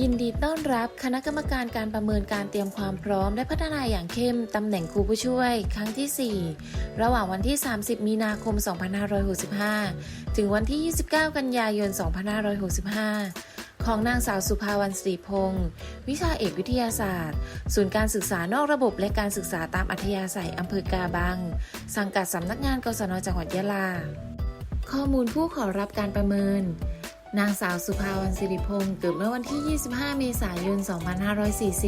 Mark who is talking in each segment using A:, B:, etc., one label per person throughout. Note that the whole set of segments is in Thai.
A: ยินดีต้อนรับคณะกรรมการการประเมินการเตรียมความพร้อม และพัฒนาอย่างเข้ม ตำแหน่งครูผู้ช่วย ครั้งที่ 4 ระหว่างวันที่ 30 มีนาคม 2565 ถึงวันที่ 29 กันยายน 2565 ของนางสาวสุภาวรรณศรีพงศ์วิชาเอกวิทยาศาสตร์ ศูนย์การศึกษานอกระบบและการศึกษาตามอัธยาศัยอำเภอกาบัง สังกัดสำนักงานกศนจังหวัดยะลา ข้อมูลผู้ขอรับการประเมิน นางสาวสุภาวรรณสิริพงศ์เกิดเมื่อวันที่ 25 เมษายน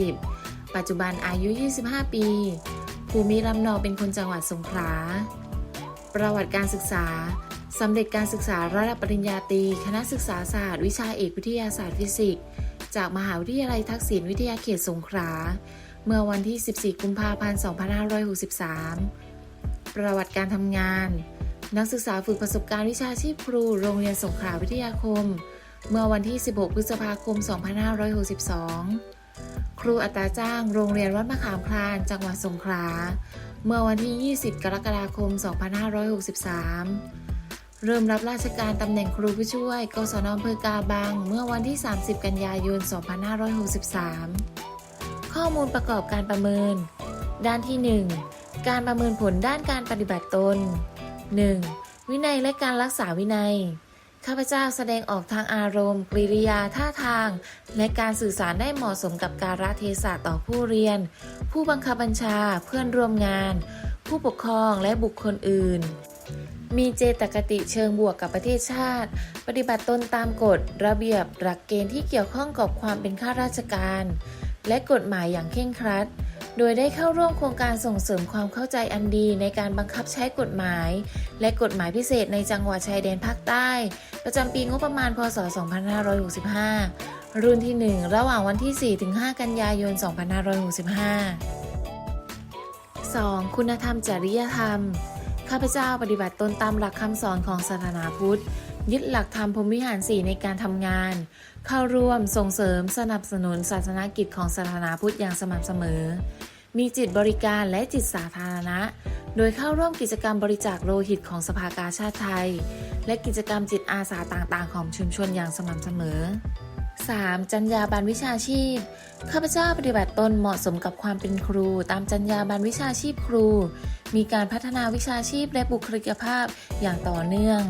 A: 2540 ปัจจุบันอายุ 25 ปี ภูมิลำเนาเป็นคนจังหวัดสงขลา ประวัติการศึกษา สำเร็จการศึกษาระดับปริญญาตรีคณะศึกษาศาสตร์ วิชาเอกวิทยาศาสตร์ฟิสิกส์ จากมหาวิทยาลัยทักษิณวิทยาเขตสงขลา เมื่อวันที่ 14 กุมภาพันธ์ 2563 ประวัติการทำงาน นักศึกษาฝึกประสบการณ์วิชาชีพครู โรงเรียนสงขลาวิทยาคม เมื่อวันที่ 16 พฤษภาคม 2562 ครูอัตราจ้าง โรงเรียนวัดมะขามคลาน จังหวัดสงขลา เมื่อวันที่ 20 กรกฎาคม 2563 เริ่มรับราชการตำแหน่งครูผู้ช่วย กศนอำเภอกาบัง เมื่อวันที่ 30 กันยายน 2563 ข้อมูลประกอบการประเมิน ด้านที่ 1 การประเมินผลด้านการปฏิบัติตน 1. วินัยและการรักษาวินัย ข้าพเจ้าแสดงออกทางอารมณ์ กริยาท่าทาง และการสื่อสารได้เหมาะสมกับการะเทศะต่อผู้เรียน ผู้บังคับบัญชาเพื่อนร่วมงาน ผู้ปกครองและบุคคลอื่น มีเจตคติเชิงบวกกับประเทศชาติ ปฏิบัติตนตามกฎระเบียบหลักเกณฑ์ที่เกี่ยวข้องกับความเป็นข้าราชการ และกฎหมายอย่างเคร่งครัด โดยได้เข้าร่วมโครงการส่งเสริมความเข้าใจอันดีในการบังคับใช้กฎหมาย และกฎหมายพิเศษในจังหวัดชายแดนภาคใต้ ประจำปีงบประมาณ พศ 2565 รุ่นที่ 1 ระหว่างวันที่ 4-5 กันยายน 2565 2. คุณธรรมจริยธรรม ข้าพเจ้าปฏิบัติตนตามหลักคำสอนของศาสนาพุทธ ยึดหลักธรรมพรหมวิหารสี่ในการทำงาน เข้าร่วมส่งเสริมสนับสนุนศาสนกิจของศาสนาพุทธอย่างสม่ำเสมอ มีจิตบริการและจิตสาธารณะ โดยเข้าร่วมกิจกรรมบริจาคโลหิตของสภากาชาติไทย และกิจกรรมจิตอาสาต่างๆ ของชุมชนอย่างสม่ำเสมอ 3. จรรยาบรรณวิชาชีพ ข้าพเจ้าปฏิบัติตนเหมาะสมกับความเป็นครู ตามจรรยาบรรณวิชาชีพครู มีการพัฒนาวิชาชีพและบุคลิกภาพอย่างต่อเนื่อง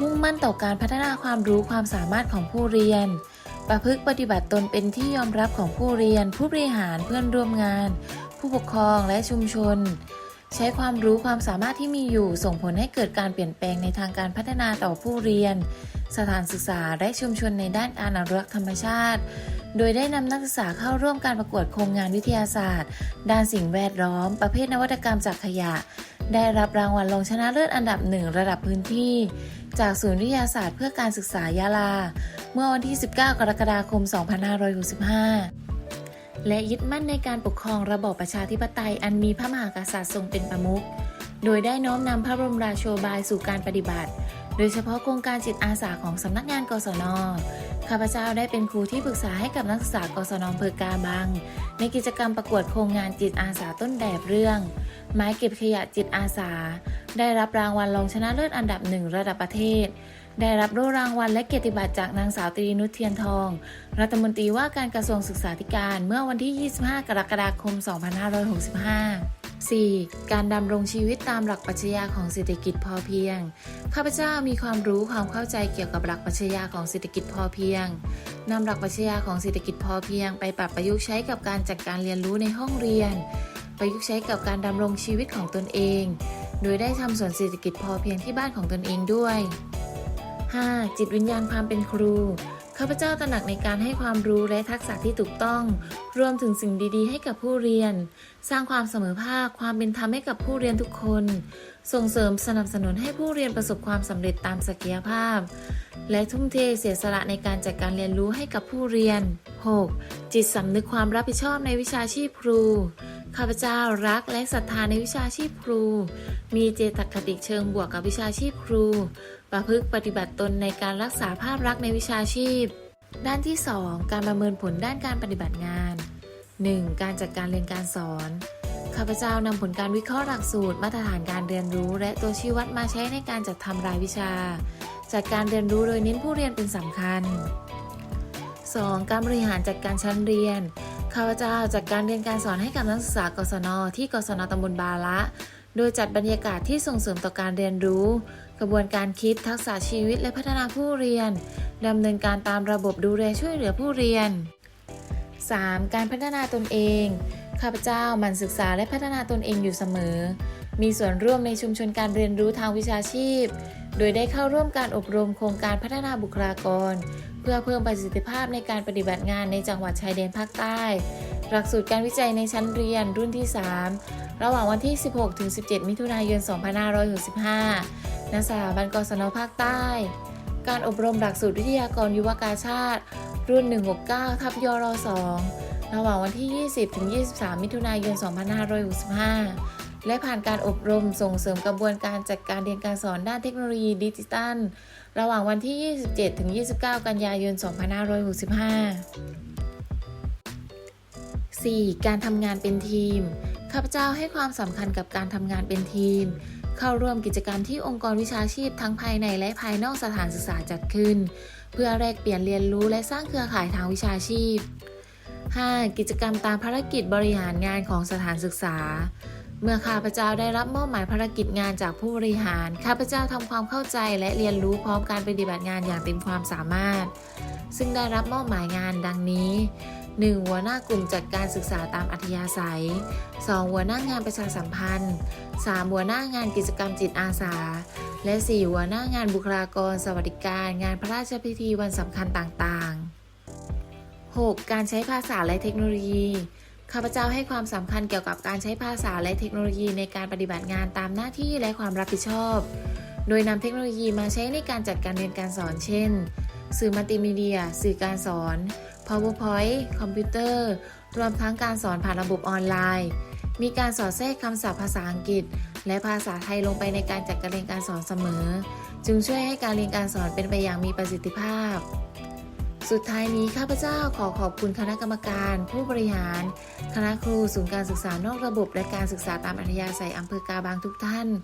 A: มุ่งมั่นต่อการพัฒนาความรู้ความสามารถของผู้เรียน ประพฤติปฏิบัติตนเป็นที่ยอมรับของผู้เรียน ผู้บริหารเพื่อนร่วมงาน ผู้ปกครองและชุมชน ใช้ความรู้ความสามารถที่มีอยู่ส่งผลให้เกิดการเปลี่ยนแปลงในทางการพัฒนาต่อผู้เรียน สถานศึกษาและชุมชนในด้านการอนุรักษ์ธรรมชาติ โดยได้นำนักศึกษาเข้าร่วมการประกวดโครงงานวิทยาศาสตร์ ด้านสิ่งแวดล้อม ประเภทนวัตกรรมจากขยะ ได้รับรางวัลรองชนะเลิศอันดับหนึ่งระดับพื้นที่ จากศูนย์วิทยาศาสตร์เพื่อการศึกษายาลา เมื่อวันที่ 19 กรกฎาคม 2565และยึดมั่นในการปกครองระบอบประชาธิปไตยอันมีพระมหากษัตริย์ทรงเป็นประมุข โดยได้น้อมนำพระบรมราโชบายสู่การปฏิบัติ โดยเฉพาะโครงการจิตอาสาของสำนักงานกศน ข้าพเจ้าได้เป็นครูที่ปรึกษาให้กับนักศึกษากศนอำเภอกาบัง ในกิจกรรมประกวดโครงงานจิตอาสาต้นแบบเรื่อง ไม้เก็บขยะจิตอาสา ได้รับรางวัลรองชนะเลิศอันดับหนึ่งระดับประเทศ ได้รับโล่รางวัลและเกียรติบัตรจากนางสาวตรีนุชเทียนทอง รัฐมนตรีว่าการกระทรวงศึกษาธิการเมื่อวันที่ 25 กรกฎาคม 2565 4. การดำรงชีวิตตามหลักปรัชญาของเศรษฐกิจพอเพียง ข้าพเจ้ามีความรู้ความเข้าใจเกี่ยวกับหลักปรัชญาของเศรษฐกิจพอเพียงนำหลักปรัชญาของเศรษฐกิจพอเพียง ไปปรับประยุกต์ใช้กับการจัดการเรียนรู้ในห้องเรียน ประยุกต์ใช้กับการดำรงชีวิตของตนเอง โดยได้ทำสวนเศรษฐกิจพอเพียงที่บ้านของตนเองด้วย 5. จิตวิญญาณความเป็นครู ข้าพเจ้าตระหนักในการให้ความรู้และทักษะที่ถูกต้อง รวมถึงสิ่งดีๆ ให้กับผู้เรียน สร้างความเสมอภาค ความเป็นธรรมให้กับผู้เรียนทุกคน ส่งเสริมสนับสนุนให้ผู้เรียนประสบความสำเร็จตามศักยภาพ และทุ่มเทเสียสละในการจัดการเรียนรู้ให้กับผู้เรียน 6. จิตสำนึกความรับผิดชอบในวิชาชีพครู ข้าพเจ้ารักและศรัทธาในวิชาชีพครู มีเจตคติเชิงบวกกับวิชาชีพครู ประพฤติปฏิบัติตนในการรักษาภาพลักษณ์ในวิชาชีพ ด้านที่ 2 การประเมินผลด้านการปฏิบัติงาน 1. การจัดการเรียนการสอน ข้าพเจ้านำผลการวิเคราะห์หลักสูตร มาตรฐานการเรียนรู้ และตัวชี้วัดมาใช้ในการจัดทำรายวิชา จัดการเรียนรู้โดยเน้นผู้เรียนเป็นสำคัญ 2. การบริหารจัดการชั้นเรียน ข้าพเจ้าจัดการเรียนการสอนให้กับนักศึกษากศนที่กศนตำบลบาละ โดยจัดบรรยากาศที่ส่งเสริมต่อการเรียนรู้ กระบวนการคิดทักษะชีวิตและพัฒนาผู้เรียนดำเนินการตามระบบดูแลช่วยเหลือผู้เรียน 3. การพัฒนาตนเองข้าพเจ้าหมั่นศึกษาและพัฒนาตนเองอยู่เสมอ มีส่วนร่วมในชุมชนการเรียนรู้ทางวิชาชีพ โดยได้เข้าร่วมการอบรมโครงการพัฒนาบุคลากร เพื่อเพิ่มประสิทธิภาพในการปฏิบัติงานในจังหวัดชายแดนภาคใต้ หลักสูตรการวิจัยในชั้นเรียนรุ่นที่ 3 ระหว่างวันที่ 16-17 มิถุนายน 2565 ณ สถาบันกศนภาคใต้ การอบรมหลักสูตรวิทยากรยุวกาชาติ รุ่น 169 ทับยร2ระหว่างวันที่ 20-23 มิถุนายน 2565 และผ่านการอบรมส่งเสริมกระบวนการจัดการเรียนการสอนด้านเทคโนโลยีดิจิทัล ระหว่างวันที่ 27-29 กันยายน 2565 4. การทำงานเป็นทีมาพเจ้าให้ความสำคัญกับการทำงานเป็นทีม เข้าร่วมกิจกรรมที่องค์กรวิชาชีพทั้งภายในและภายนอกสถานศึกษาจัดขึ้น เพื่อแลกเปลี่ยนเรียนรู้และสร้างเครือข่ายทางวิชาชีพ 5. กิจกรรมตามภารกิจบริหารงานของสถานศึกษา เมื่อข้าพเจ้าได้รับมอบหมายภารกิจงานจากผู้บริหาร ข้าพเจ้าทำความเข้าใจและเรียนรู้พร้อมการปฏิบัติงานอย่างเต็มความสามารถ ซึ่งได้รับมอบหมายงานดังนี้ 1. หัวหน้ากลุ่มจัดการศึกษาตามอัธยาศัย 2. หัวหน้างานประชาสัมพันธ์ 3. หัวหน้างานกิจกรรมจิตอาสา และ 4. หัวหน้างานบุคลากร สวัสดิการ งานพระราชพิธีวันสำคัญต่างๆ 6. การใช้ภาษาและเทคโนโลยีข้าพเจ้าให้ความสำคัญเกี่ยวกับการใช้ภาษาและเทคโนโลยีในการปฏิบัติงานตามหน้าที่และความรับผิดชอบ โดยนำเทคโนโลยีมาใช้ในการจัดการเรียนการสอน เช่น สื่อมัลติมีเดีย สื่อการสอน PowerPoint คอมพิวเตอร์ รวมทั้งการสอนผ่านระบบออนไลน์ มีการสอดแทรกคำศัพท์ภาษาอังกฤษ และภาษาไทยลงไปในการจัดการเรียนการสอนเสมอ จึงช่วยให้การเรียนการสอนเป็นไปอย่างมีประสิทธิภาพ สุดท้ายนี้ข้าพเจ้าขอขอบคุณคณะกรรมการ ผู้บริหาร คณะครูศูนย์การศึกษานอกระบบ และการศึกษาตามอัธยาศัยอำเภอกาบางทุกท่าน